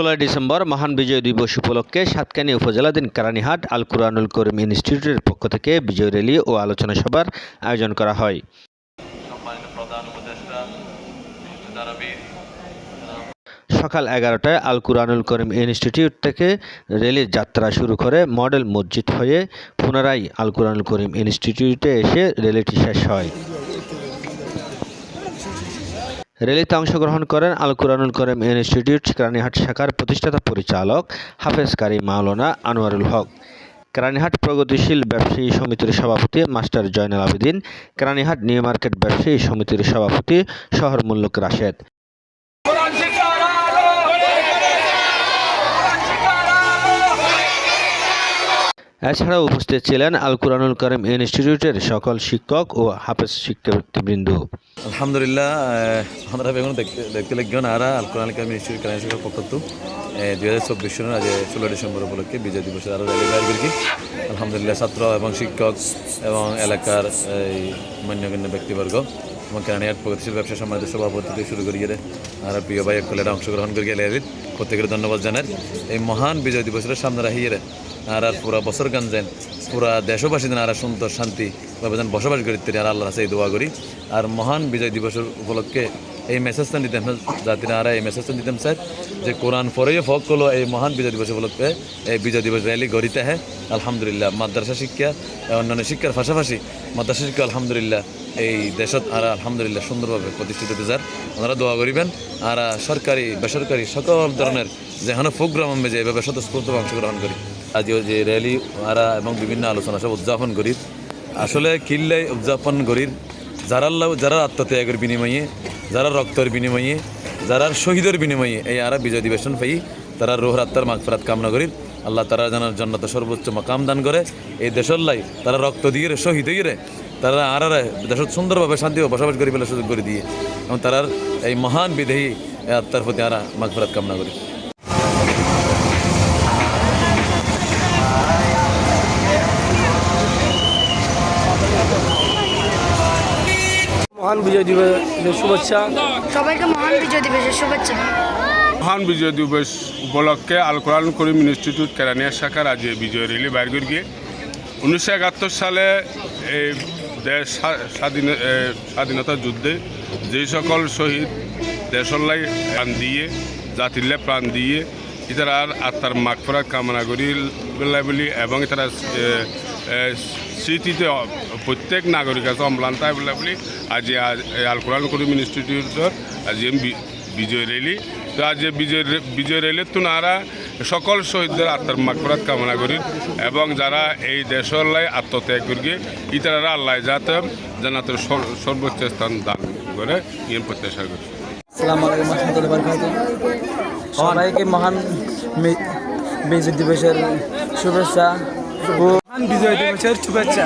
ষোলোই ডিসেম্বর মহান বিজয় দিবস উপলক্ষে সাতকানী উপজেলাধীন কারানীহাট আল কুরআনুল করিম ইনস্টিটিউটের পক্ষ থেকে বিজয় র্যালি ও আলোচনা সভার আয়োজন করা হয়। সকাল এগারোটায় আল কুরআনুল করিম ইনস্টিটিউট থেকে র্যালির যাত্রা শুরু করে মডেল মসজিদ হয়ে পুনরায় আল কুরআনুল করিম ইনস্টিটিউটে এসে রেলিটি শেষ হয়। র্যালিতে অংশগ্রহণ করেন আল কুরানুল করিম ইনস্টিটিউট, কেরানীহাট শাখার প্রতিষ্ঠাতা পরিচালক হাফেজ কারি মাওলানা আনোয়ারুল হক। কেরানীহাট প্রগতিশীল ব্যবসায়ী সমিতির সভাপতি master Joynal Abedin, Keranihat new market ব্যবসায়ী সমিতির সভাপতি শহর মুল্লুক রাশেদ। এছাড়াও উপস্থিত ছিলেন আল কুরআনুল করিম ইনস্টিটিউটের সকল শিক্ষক ও হাফেজ শিক্ষার্থীবৃন্দ আলহামদুলিল্লাহ আমরা বেগুন দেখতে লাগবেন আরা, আল কোরআন কামি ইনস্টিটিউট কারণ শিক্ষক পক্ষ দুই হাজার চব্বিশ সনের আজ ষোলো ডিসেম্বর উপলক্ষে বিজয় দিবসের আরও র্যালি বাইর আলহামদুলিল্লাহ, ছাত্র এবং শিক্ষক এবং এলাকার এই মান্যগণ্য ব্যক্তিবর্গ, এবং কেরানিয়ার প্রগতিশীল ব্যবসা সমাজের সভাপতি থেকে শুরু করিয়ে আর প্রিয় ভাই একলেরা অংশগ্রহণ করিয়ে প্রত্যেকের ধন্যবাদ জানার এই মহান বিজয় দিবসের সামনে রাখিয়ে আর পুরা বছর গান যেন, পুরা দেশবাসী যেন আর সুন্দর শান্তি, ভাবে যেন বসবাস করি আর আল্লাহ সেই দোয়া করি। আর মহান বিজয় দিবসের উপলক্ষে এই মেসেজটা জাতিরা আর এই মেসেজটা নিতেন স্যার, যে কোরআন পরেও ফক করল এই মহান বিজয় দিবস উপলক্ষে এই বিজয় দিবস র্যালি গড়িতে হ্যাঁ। আলহামদুলিল্লাহ, মাদ্রাসা শিক্ষা, অন্যান্য শিক্ষার পাশাপাশি মাদ্রাসা শিক্ষা আলহামদুলিল্লাহ এই দেশত আর আলহামদুলিল্লাহ সুন্দরভাবে প্রতিষ্ঠিত হতে স্যার। ওনারা দোয়া করিবেন, আর সরকারি, বেসরকারি সকল ধরনের যেখানে প্রোগ্রাম আমি যে এভাবে স্বতঃস্ফূর্তভাবে অংশগ্রহণ করি, আজও যে র্যালি আরা এবং বিভিন্ন আলোচনা সব উদযাপন করি। আসলে কিল্লাই উদযাপন করি যারা আল্লাহ যারা আত্মত্যাগের বিনিময়ে যারা রক্তের বিনিময়ে যারা শহীদের বিনিময়ে এই আরা বিজয় দিবেশন পাই তারা রোহর আত্মার মাগফরাত কামনা করি। আল্লাহ তারা যেন জন্নত সর্বোচ্চ মাকাম দান করে। এই দেশের লাই তারা রক্ত দিয়ে রে, শহীদ হয়ে রে তারা আর দেশত সুন্দরভাবে শান্তি বসবাস করি ফেলে সুযোগ করে দিয়ে। এবং তারার এই মহান বিদেহী আত্মার প্রতি আরা মাগফরাত কামনা করি। মহান বিজয় দিবসের শুভেচ্ছা। সবাইকে মহান বিজয় দিবসের শুভেচ্ছা। মহান বিজয় দিবস উপলক্ষে আল কোরআন করিম ইনস্টিটিউট কেরানিয়া শাখার আজ বিজয় র্যালি বাইর করি গিয়ে। উনিশশো একাত্তর সালে এই দেশ স্বা- স্বাধীন স্বাধীনতা যুদ্ধে যে সকল শহীদ দেশল্লাই প্রাণ দিয়ে জাতিল্লে প্রাণ দিয়ে ইতারার আত্মার মাগফরাত কামনা করি বেলা বলি এবং তারা স্মৃতিতে প্রত্যেক নাগরিক আছে অম্লান তাই বলে বলি আজি আল কোরআন করিম ইনস্টিটিউটর আজি বিজয় র্যালি তো আজ বিজয় বিজয় র্যালির তো নারা সকল শহীদদের আত্মার মাগফরাত কামনা করি এবং যারা এই দেশের লাই আত্মত্যাগ করি ইতারা আল্লাহ যাতে জানাতের সর- সর্বোচ্চ স্থান দান করে ইয়ে প্রত্যাশা করি সবাইকে মহান মি- বিজয় দিবসের শুভেচ্ছা মহান বিজয় দিবসের শুভেচ্ছা